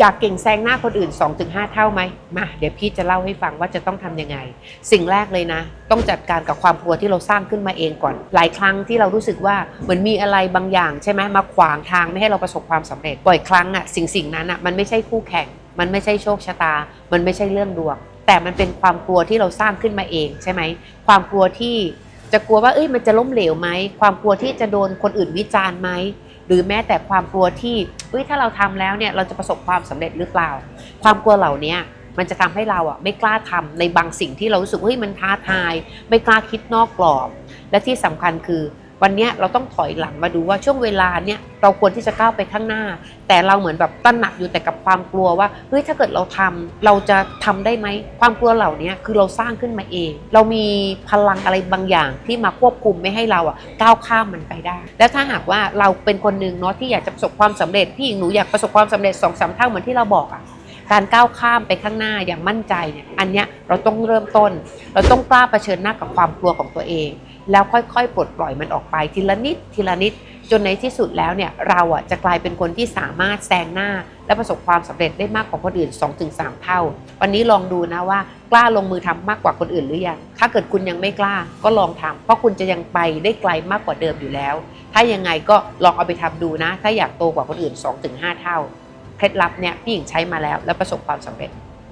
อยากเก่งแซงหน้าคนอื่น 2-5 เท่าไหมมาเดี๋ยวพี่จะเล่าให้ฟังว่าจะต้องทำยังไง สิ่งแรกเลยนะ ต้องจัดการกับความกลัวที่เราสร้างขึ้นมาเองก่อน หลายครั้งที่เรารู้สึกว่าเหมือนมีอะไรบางอย่าง ใช่ไหมมาขวางทางไม่ให้เราประสบความสำเร็จบ่อยครั้งอะสิ่งสิ่งนั้นอะมันไม่ใช่คู่แข่ง มันไม่ใช่โชคชะตา มันไม่ใช่เรื่องดวงแต่มันเป็นความกลัวที่เราสร้างขึ้นมาเองใช่ไหมความกลัวที่จะกลัวว่าเอ้ยมันจะล้มเหลวไหมความกลัวที่จะโดนคนอื่นวิจารณ์ไหม หรือแม้แต่ความกลัวที่เฮ้ยถ้าเราทำแล้วเนี่ยเราจะประสบความสำเร็จหรือเปล่า ความกลัวเหล่านี้มันจะทำให้เราอะไม่กล้าทำในบางสิ่งที่เรารู้สึกเฮ้ยมันท้าทาย ไม่กล้าคิดนอกกรอบ และที่สำคัญคือ วันนี้เราต้องถอยหลังมาดูว่าช่วงเวลาเนี่ยเราควรที่จะก้าวไปข้างหน้า แต่เราเหมือนแบบตั้นหนักอยู่แต่กับความกลัวว่าเฮ้ยถ้าเกิดเราทำเราจะทำได้ไหมความกลัวเหล่านี้คือเราสร้างขึ้นมาเอง เรามีพลังอะไรบางอย่างที่มาควบคุมไม่ให้เราอะก้าวข้ามมันไปได้ แล้วถ้าหากว่าเราเป็นคนหนึ่งเนาะที่อยากจะประสบความสำเร็จพี่หญิงหนูอยากประสบความสำเร็จสองสามเท่าเหมือนที่เราบอกอะ การก้าวข้ามไปข้างหน้าอย่างมั่นใจเนี่ยอันเนี้ยเราต้องเริ่มต้น เราต้องกล้าเผชิญหน้ากับความกลัวของตัวเอง แล้วค่อยๆปลดปล่อยมันออกไปทีละนิดทีละนิดจนในที่สุดแล้วเนี่ยเราอะจะกลายเป็นคนที่สามารถแซงหน้า และประสบความสำเร็จได้มากกว่าคนอื่น 2-3 เท่า วันนี้ลองดูนะว่ากล้าลงมือทำมากกว่าคนอื่นหรือยังถ้าเกิดคุณยังไม่กล้าก็ลองทำเพราะคุณจะยังไปได้ไกลมากกว่าเดิมอยู่แล้ว ถ้ายังไงก็ลองเอาไปทำดูนะ ถ้าอยากโตกว่าคนอื่น 2-5 เท่า เคล็ดลับเนี่ยพี่หญิงใช้มาแล้ว และประสบความสำเร็จ